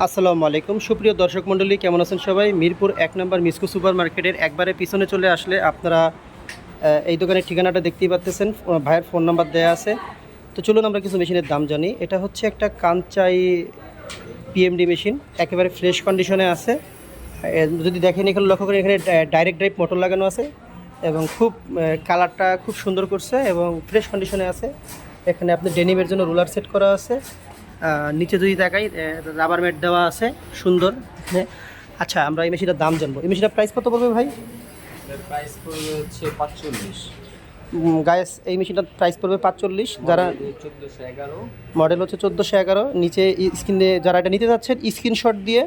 আসসালামু আলাইকুম। সুপ্রিয় দর্শক মণ্ডলী, কেমন আছেন সবাই? মিরপুর এক নম্বর মিসকো সুপার মার্কেটের একবারে পিছনে চলে আসলে আপনারা এই দোকানের ঠিকানাটা দেখতেই পাচ্তেছেন। ভাইয়ের ফোন নাম্বার দেওয়া আছে। তো চলুন আমরা কিছু মেশিনের দাম জানি। এটা হচ্ছে একটা কাঞ্চাই পিএমডি মেশিন, একেবারে ফ্রেশ কন্ডিশনে আছে। যদি দেখেন, এখানে লক্ষ্য করেন, এখানে ডাইরেক্ট ড্রাইভ মোটর লাগানো আছে এবং খুব কালারটা খুব সুন্দর করছে এবং ফ্রেশ কন্ডিশনে আছে। এখানে আপনি ডেনিমের জন্য রোলার সেট করা আছে। নিচে যদি তাকাই রাবার ম্যাট দেওয়া আছে সুন্দর। আচ্ছা আমরা এই মেশিনটার দাম জানব। এই মেশিনটার প্রাইস কত পড়বে ভাই? প্রাইস পড়বে হচ্ছে পাঁচচল্লিশ। গায়েস এই মেশিনটার প্রাইস পড়বে পাঁচচল্লিশ। যারা চোদ্দোশো এগারো। মডেল হচ্ছে চোদ্দোশো এগারো। নিচে স্ক্রিনে যারা এটা নিতে যাচ্ছেন স্ক্রিনশট দিয়ে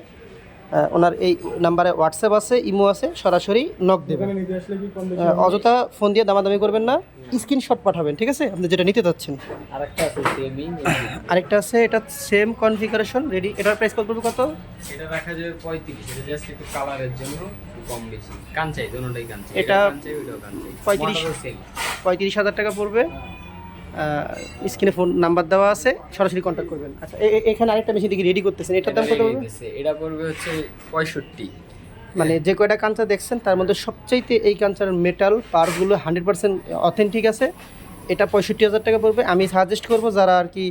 ওনার এই নাম্বারে হোয়াটসঅ্যাপ আছে ইমো আছে সরাসরি নক দেবেন। অযথা ফোন দিয়ে দামাদামি করবেন না। স্ক্রিনশট পাঠাবেন ঠিক আছে? আপনি যেটা নিতে যাচ্ছেন আরেকটা আছে সেমি আরেকটা আছে এটা সেম কনফিগারেশন রেডি এটার প্রাইস কত পড়বে কত? এটা রাখা যাবে পঁয়ত্রিশ এটা জাস্ট একটু কালারের জন্য কম বেশি। কাঞ্চাই দোনোটাই কাঞ্চাই। এটা কাঞ্চাই ওইটাও কাঞ্চাই। 35 সেম পঁয়ত্রিশ হাজার টাকা পড়বে। স্ক্রিনে ফোন নাম্বার দেওয়া আছে সরাসরি কন্ট্যাক্ট করবেন। আচ্ছা এখানে আরেকটা মেশিন দেখি রেডি করতেছেন এটার দাম কত এটা পড়বে হচ্ছে পঁয়ষট্টি। মানে যে কয়টা কাঞ্চা দেখছেন তার মধ্যে সবচাইতে এই কাঞ্চার মেটাল পার্টগুলো হান্ড্রেড পার্সেন্ট অথেন্টিক আছে। এটা পঁয়ষট্টি হাজার টাকা পড়বে। আমি সাজেস্ট করব যারা আর কি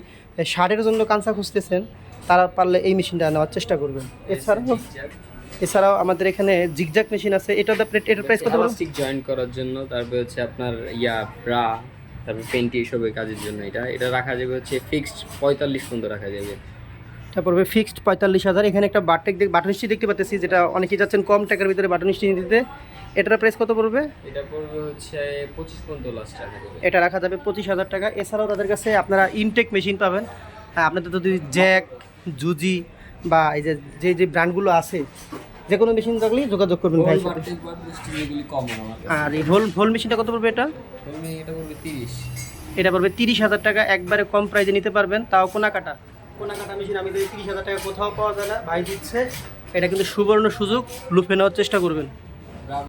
শার্টের জন্য কাঞ্চা খুঁজতেছেন তারা পারলে এই মেশিনটা নেওয়ার চেষ্টা করবেন। এছাড়াও এছাড়াও আমাদের এখানে জিগজাক মেশিন আছে। এটা এটার প্রাইস কত পড়বে? এলাস্টিক জয়েন করার জন্য তারপরে হচ্ছে আপনার ইয়া ব্রা তারপর পেন্টি এসবের কাজের জন্য এটা। এটা রাখা যাবে হচ্ছে ফিক্সড পঁয়তাল্লিশ পর্যন্ত রাখা যাবে। এটা পড়বে ফিক্সড পঁয়তাল্লিশ হাজার। এখানে একটা বাটেক বাটন স্টি দেখতে পাচ্ছি যেটা অনেকেই যাচ্ছেন কম টাকার ভিতরে বাটন স্টি নিতে। এটার প্রাইস কত পড়বে? এটা পড়বে হচ্ছে পঁচিশ পর্যন্ত লাস্ট যাবে এটা রাখা যাবে পঁচিশ হাজার টাকা। এছাড়াও তাদের কাছে আপনারা ইনটেক মেশিন পাবেন। হ্যাঁ আপনাদের যদি জ্যাক জুজি বা এই যে যে যে ব্র্যান্ডগুলো আছে যে কোনো মেশিন থাকলেই যোগাযোগ করবেন ভাই আর এই হোল হোল মেশিনটা কত পড়বে এটা? এটা পড়বে তিরিশ। এটা পড়বে তিরিশ হাজার টাকা। একবারে কম প্রাইজে নিতে পারবেন তাও কোনা কাটা কোনা কাটা মেশিন, আমি দিই তিরিশ হাজার টাকা কোথাও পাওয়া যায় না। ভাই দিচ্ছে, এটা কিন্তু সুবর্ণ সুযোগ, লুফে নেওয়ার চেষ্টা করবেন।